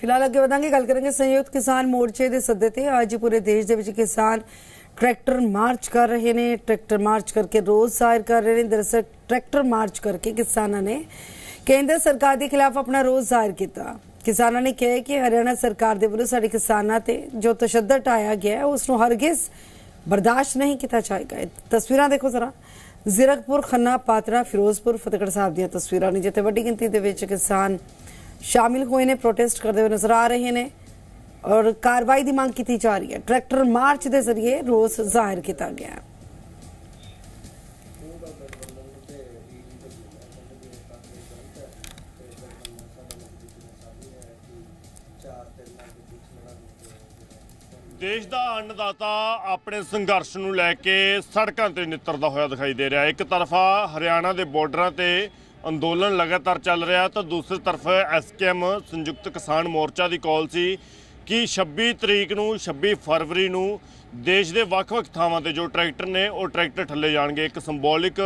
ਫਿਲਹਾਲ ਅੱਗੇ ਵਧਾਂਗੇ, ਗੱਲ ਕਰਾਂਗੇ ਸੰਯੁਕਤ ਕਿਸਾਨ ਮੋਰਚੇ ਦੇ ਸੱਦੇ ਤੇ। ਅੱਜ ਪੂਰੇ ਦੇਸ਼ ਦੇ ਵਿੱਚ ਕਿਸਾਨ ਟਰੈਕਟਰ ਮਾਰਚ ਕਰ ਰਹੇ ਨੇ। ਟਰੈਕਟਰ ਮਾਰਚ ਕਰਕੇ ਰੋਸ ਜ਼ਾਹਿਰ ਕਰ ਰਹੇ ਨੇ। ਦਰਅਸਲ ਟਰੈਕਟਰ ਮਾਰਚ ਕਰਕੇ ਕਿਸਾਨਾਂ ਨੇ, ਕੇਂਦਰ ਸਰਕਾਰ ਦੇ ਖਿਲਾਫ ਆਪਣਾ ਰੋਸ ਜ਼ਾਹਿਰ ਕੀਤਾ। ਕਿਸਾਨਾਂ ਨੇ ਕਿਹਾ ਕਿ ਹਰਿਆਣਾ ਸਰਕਾਰ ਦੇ ਵੱਲੋਂ ਸਾਡੇ ਕਿਸਾਨਾਂ ਤੇ ਜੋ ਤਸ਼ੱਦਦ ਆਇਆ ਗਿਆ ਉਸ ਨੂੰ ਹਰਗਿਜ਼ ਬਰਦਾਸ਼ਤ ਨਹੀਂ ਕੀਤਾ ਜਾਏਗਾ। ਤਸਵੀਰਾਂ ਦੇਖੋ ਜ਼ਰਾ। ਜ਼ੀਰਕਪੁਰ, ਖੰਨਾ, ਪਾਤਰਾ, ਫਿਰੋਜ਼ਪੁਰ, ਫਤਿਹਗੜ੍ਹ ਸਾਹਿਬ ਦੀਆਂ ਤਸਵੀਰਾਂ ਨੇ। ਜਿੱਥੇ ਵੱਡੀ ਗਿਣਤੀ ਦੇ ਵਿੱਚ ਕਿਸਾਨ ਸ਼ਾਮਿਲ ਹੋਏ ਨੇ ਪ੍ਰੋਟੈਸਟ ਕਰਦੇ ਹੋਏ ਨਜ਼ਰ ਆ ਰਹੇ ਨੇ ਔਰ ਕਾਰਵਾਈ ਦੀ ਮੰਗ ਕੀਤੀ ਜਾ ਰਹੀ ਹੈ ਟਰੈਕਟਰ ਮਾਰਚ ਦੇ ਜ਼ਰੀਏ ਰੋਸ ਜ਼ਾਹਿਰ ਕੀਤਾ ਗਿਆ ਹੈ ਦੇਸ਼ ਦਾ ਅੰਨਦਾਤਾ ਆਪਣੇ ਸੰਘਰਸ਼ ਨੂੰ ਲੈ ਕੇ ਸੜਕਾਂ ਤੇ ਨਿੱਤਰਦਾ ਹੋਇਆ ਦਿਖਾਈ ਦੇ ਰਿਹਾ ਹੈ ਇੱਕ ਤਰਫਾ ਹਰਿਆਣਾ ਦੇ ਬਾਰਡਰਾਂ ਤੇ ਅੰਦੋਲਨ ਲਗਾਤਾਰ ਚੱਲ ਰਿਹਾ ਤਾਂ ਦੂਸਰੀ ਤਰਫ ਐਸਕੇਐਮ ਸੰਯੁਕਤ ਕਿਸਾਨ ਮੋਰਚਾ ਦੀ ਕਾਲ ਸੀ ਕਿ 26 ਤਰੀਕ ਨੂੰ 26 ਫਰਵਰੀ ਨੂੰ ਦੇਸ਼ ਦੇ ਵੱਖ-ਵੱਖ ਥਾਵਾਂ ਤੇ ਜੋ ਟਰੈਕਟਰ ਨੇ, ਉਹ ਟਰੈਕਟਰ ਠੱਲੇ ਜਾਣਗੇ। ਇੱਕ ਸਿੰਬੋਲਿਕ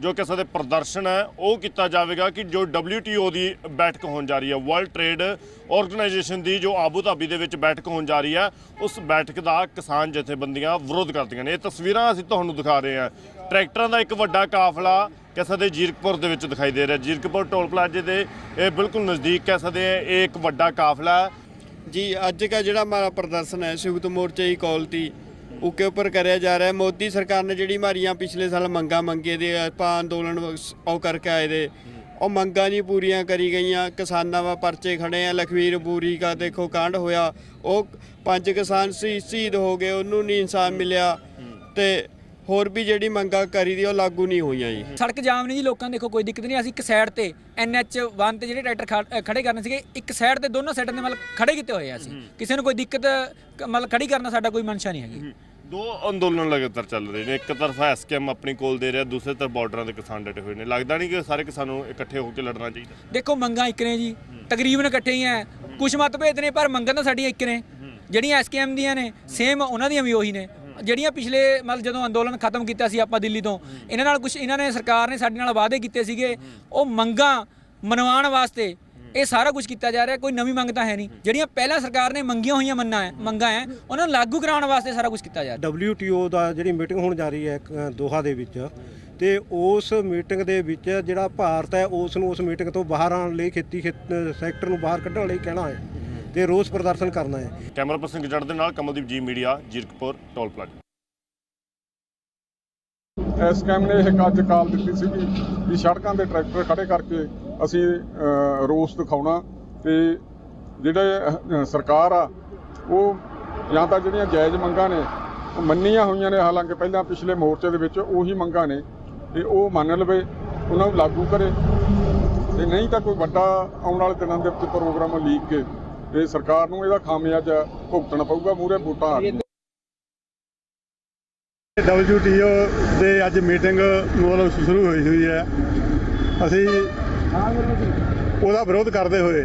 ਜੋ ਕਿਸੇ ਦੇ ਪ੍ਰਦਰਸ਼ਨ ਹੈ, ਉਹ ਕੀਤਾ ਜਾਵੇਗਾ ਕਿ ਜੋ WTO ਦੀ ਬੈਠਕ ਹੋਣ ਜਾ ਰਹੀ ਹੈ ਵਰਲਡ ਟ੍ਰੇਡ ਆਰਗੇਨਾਈਜੇਸ਼ਨ ਦੀ ਜੋ ਆਬੂ ਧਾਬੀ ਦੇ ਵਿੱਚ ਬੈਠਕ ਹੋਣ ਜਾ ਰਹੀ ਹੈ, ਉਸ ਬੈਠਕ ਦਾ ਕਿਸਾਨ ਜਥੇਬੰਦੀਆਂ ਵਿਰੋਧ ਕਰਦੀਆਂ ਨੇ। ਇਹ ਤਸਵੀਰਾਂ ਅਸੀਂ ਤੁਹਾਨੂੰ ਦਿਖਾ ਰਹੇ ਹਾਂ। ਟਰੈਕਟਰਾਂ ਦਾ ਇੱਕ ਵੱਡਾ ਕਾਫਲਾ ਕਹਿ ਸਕਦੇ ਜੀਰਕਪੁਰ ਦੇ ਵਿੱਚ ਦਿਖਾਈ ਦੇ ਰਿਹਾ। ਜੀਰਕਪੁਰ ਟੋਲ ਪਲਾਜ਼ੇ ਦੇ ਇਹ ਬਿਲਕੁਲ ਨਜ਼ਦੀਕ ਕਹਿ ਸਕਦੇ ਇਹ ਇੱਕ ਵੱਡਾ ਕਾਫਲਾ जी आज का ਜਿਹੜਾ ਹਮਾਰਾ ਪ੍ਰਦਰਸ਼ਨ ਹੈ ਸੰਯੁਕਤ ਮੋਰਚੇ ਦੀ ਕਾਲ ਤੀ ਉਕੇ ਉੱਪਰ ਕਰਿਆ ਜਾ ਰਿਹਾ ਹੈ ਮੋਦੀ ਸਰਕਾਰ ਨੇ ਜਿਹੜੀ ਮਾਰੀਆਂ ਪਿਛਲੇ ਸਾਲ ਮੰਗਾ ਮੰਗੇ ਦੇ ਆਪਾਂ ਅੰਦੋਲਨ ਵਸ- ਉਹ ਕਰਕੇ ਆਏ ਦੇ ਉਹ ਮੰਗਾਂ ਨਹੀਂ ਪੂਰੀਆਂ ਕਰੀ ਗਈਆਂ ਕਿਸਾਨਾਂ ਵਾ ਪਰਚੇ ਖੜੇ ਆ ਲਖਵੀਰ ਬੂਰੀ ਦਾ ਦੇਖੋ ਕਾਂਡ ਹੋਇਆ ਉਹ ਪੰਜ ਕਿਸਾਨ ਸੀ ਸ਼ਹੀਦ ਹੋ ਗਏ ਉਹਨੂੰ ਨਹੀਂ ਇਨਸਾਫ ਮਿਲਿਆ ਤੇ ਹੋਰ ਵੀ ਜਿਹੜੀ ਮੰਗਾਂ ਕਰੀ ਦੀ ਉਹ ਲਾਗੂ ਨਹੀਂ ਹੋਈਆਂ ਜੀ। ਸੜਕ ਜਾਮ ਨਹੀਂ ਜੀ ਲੋਕਾਂ ਦੇਖੋ ਕੋਈ ਦਿੱਕਤ ਨਹੀਂ ਅਸੀਂ ਇੱਕ ਸਾਈਡ ਤੇ ਐਨਐਚ 1 ਤੇ ਜਿਹੜੇ ਟਰੈਕਟਰ ਖੜ- ਕਰਨੇ ਸੀਗੇ ਇੱਕ ਸਾਈਡ ਤੇ ਦੋਨੋਂ ਸਾਈਡਾਂ ਦੇ ਮਤਲਬ ਖੜੇ ਕੀਤੇ ਹੋਏ ਆ ਅਸੀਂ। ਕਿਸੇ ਨੂੰ ਕੋਈ ਦਿੱਕਤ ਮਤਲਬ ਖੜੀ ਕਰਨਾ ਸਾਡਾ ਕੋਈ ਮਨਸ਼ਾ ਨਹੀਂ ਹੈਗੀ। ਦੋ ਅੰਦੋਲਨ ਲਗਾਤਾਰ ਚੱਲ ਰਹੇ ਨੇ ਇੱਕ ਤਰਫ ਐਸਕੇਐਮ ਆਪਣੀ ਕੋਲ ਦੇ ਰਿਹਾ ਦੂਸਰੇ ਤਰਫ ਬਾਰਡਰਾਂ ਦੇ ਕਿਸਾਨ ਡਟੇ ਹੋਏ ਨੇ। ਲੱਗਦਾ ਨਹੀਂ ਕਿ ਸਾਰੇ ਕਿਸਾਨਾਂ ਨੂੰ ਇਕੱਠੇ ਹੋ ਕੇ ਲੜਨਾ ਚਾਹੀਦਾ। ਦੇਖੋ ਮੰਗਾਂ ਇੱਕ ਨੇ ਜੀ ਤਕਰੀਬਨ ਇਕੱਠੇ ਹੀ ਆ ਕੁਝ ਮਤਭੇਦ ਨੇ ਪਰ ਮੰਗਾਂ ਤਾਂ ਸਾਡੀਆਂ ਇੱਕ ਨੇ। ਜਿਹੜੀਆਂ ਐਸਕੇਐਮ ਦੀਆਂ ਨੇ ਸੇਮ ਉਹਨਾਂ ਦੀਆਂ ਵੀ ਉਹੀ ਨੇ। ਜਿਹੜੀਆਂ ਪਿਛਲੇ ਮਤਲਬ ਜਦੋਂ ਅੰਦੋਲਨ ਖਤਮ ਕੀਤਾ ਸੀ ਆਪਾਂ ਦਿੱਲੀ ਤੋਂ, ਇਹਨਾਂ ਨਾਲ ਕੁਝ ਇਹਨਾਂ ਨੇ ਸਰਕਾਰ ਨੇ ਸਾਡੇ ਨਾਲ ਵਾਅਦੇ ਕੀਤੇ ਸੀਗੇ। ਉਹ ਮੰਗਾਂ ਮਨਵਾਉਣ ਵਾਸਤੇ ਇਹ ਸਾਰਾ ਕੁਝ ਕੀਤਾ ਜਾ ਰਿਹਾ, ਕੋਈ ਨਵੀਂ ਮੰਗ ਤਾਂ ਹੈ ਨਹੀਂ। ਜਿਹੜੀਆਂ ਪਹਿਲਾਂ ਸਰਕਾਰ ਨੇ ਮੰਗੀਆਂ ਹੋਈਆਂ ਮੰਨਾਂ ਹੈ ਮੰਗਾਂ ਹੈ, ਉਹਨਾਂ ਨੂੰ ਲਾਗੂ ਕਰਾਉਣ ਵਾਸਤੇ ਸਾਰਾ ਕੁਝ ਕੀਤਾ ਜਾ ਰਿਹਾ। WTO ਦਾ ਜਿਹੜੀ ਮੀਟਿੰਗ ਹੋਣ ਜਾ ਰਹੀ ਹੈ ਦੋਹਾ ਦੇ ਵਿੱਚ, ਤੇ ਉਸ ਮੀਟਿੰਗ ਦੇ ਵਿੱਚ ਜਿਹੜਾ ਭਾਰਤ ਹੈ, ਉਸ ਨੂੰ ਉਸ ਮੀਟਿੰਗ ਤੋਂ ਬਾਹਰ ਆਉਣ ਲਈ ਖੇਤੀ ਖੇਤ- ਸੈਕਟਰ ਨੂੰ ਬਾਹਰ ਕੱਢਣ ਲਈ ਕਹਿਣਾ ਹੈ। ਤੇ ਰੋਸ ਪ੍ਰਦਰਸ਼ਨ ਕਰਨਾ ਹੈ। ਕੈਮਰਾ ਪਰਸਨ ਜੜ ਦੇ ਨਾਲ Kamaldeep ji media Zirakpur toll plaza scam ਨੇ ਇੱਕ ਅੱਜ ਕਾਲ ਦਿੱਤੀ ਸੀਗੀ ਵੀ ਸੜਕਾਂ ਤੇ ਟਰੈਕਟਰ ਖੜੇ ਕਰਕੇ ਅਸੀਂ ਰੋਸ ਦਿਖਾਉਣਾ ਤੇ ਜਿਹੜੇ ਸਰਕਾਰ ਆ ਉਹ ਜਾਂ ਤਾਂ ਜਿਹੜੀਆਂ ਜਾਇਜ਼ ਮੰਗਾਂ ਨੇ ਉਹ ਮੰਨੀਆਂ ਹੋਈਆਂ ਨੇ ਹਾਲਾਂਕਿ ਪਹਿਲਾਂ ਪਿਛਲੇ ਮੋਰਚੇ ਦੇ ਵਿੱਚ ਉਹੀ ਮੰਗਾਂ ਨੇ ਤੇ ਉਹ ਮੰਨ ਲਵੇ ਉਹਨਾਂ ਨੂੰ ਲਾਗੂ ਕਰੇ। ਤੇ ਨਹੀਂ ਤਾਂ ਕੋਈ ਵੱਡਾ ਆਉਣ ਵਾਲੇ ਦਿਨਾਂ ਦੇ ਵਿੱਚ ਪ੍ਰੋਗਰਾਮ ਲੀਕ ਕੇ ਤੇ ਸਰਕਾਰ ਨੂੰ ਇਹਦਾ ਖਾਮਿਆਜਾ ਭੁਗਤਣਾ ਪਊਗਾ ਮੂਰੇ ਵੋਟਾਂ ਆ ਰਹੀਆਂ WTO ਦੇ ਅੱਜ ਮੀਟਿੰਗ ਮਤਲਬ ਸ਼ੁਰੂ ਹੋਈ ਹੋਈ ਹੈ। ਅਸੀਂ ਉਹਦਾ ਵਿਰੋਧ ਕਰਦੇ ਹੋਏ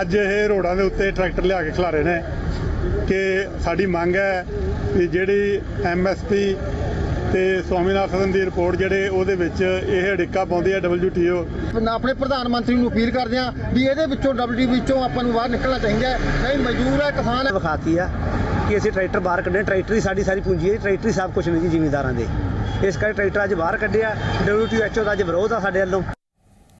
ਅੱਜ ਇਹ ਰੋਡਾਂ ਦੇ ਉੱਤੇ ਟਰੈਕਟਰ ਲਿਆ ਕੇ ਖਿਲਾਰੇ ਨੇ ਕਿ ਸਾਡੀ ਮੰਗ ਹੈ ਕਿ ਜਿਹੜੀ ਐਮਐਸਪੀ ਤੇ ਸਵਾਮੀਨਾਥਨ ਦੀ ਰਿਪੋਰਟ ਜਿਹੜੇ ਉਹਦੇ ਵਿੱਚ ਇਹ ਅੜਿੱਕਾ ਪਾਉਂਦੀ ਹੈ WTO ਆਪਣੇ ਪ੍ਰਧਾਨ ਮੰਤਰੀ ਨੂੰ ਅਪੀਲ ਕਰਦੇ ਹਾਂ ਵੀ ਇਹਦੇ ਵਿੱਚੋਂ ਡਬਲਯੂ ਵਿੱਚੋਂ ਆਪਾਂ ਨੂੰ ਬਾਹਰ ਨਿਕਲਣਾ ਚਾਹੀਦਾ ਹੈ। ਨਹੀਂ ਮਜ਼ਦੂਰ ਹੈ ਕਿਸਾਨ ਹੈ। ਵਿਖਾਤੀ ਆ ਕਿ ਅਸੀਂ ਟਰੈਕਟਰ ਬਾਹਰ ਕੱਢੇ ਟਰੈਕਟਰ ਹੀ ਸਾਡੀ ਸਾਰੀ ਪੂੰਜੀ ਹੈ ਟਰੈਕਟਰ ਹੀ ਸਭ ਕੁਝ ਨਹੀਂ ਜੀ ਜ਼ਿਮੀਂਦਾਰਾਂ ਦੇ। ਇਸ ਕਰਕੇ ਟਰੈਕਟਰ ਅੱਜ ਬਾਹਰ ਕੱਢਿਆ ਡਬਲਯੂਟੀਐਚਓ ਦਾ ਅੱਜ ਵਿਰੋਧ ਆ ਸਾਡੇ ਵੱਲੋਂ।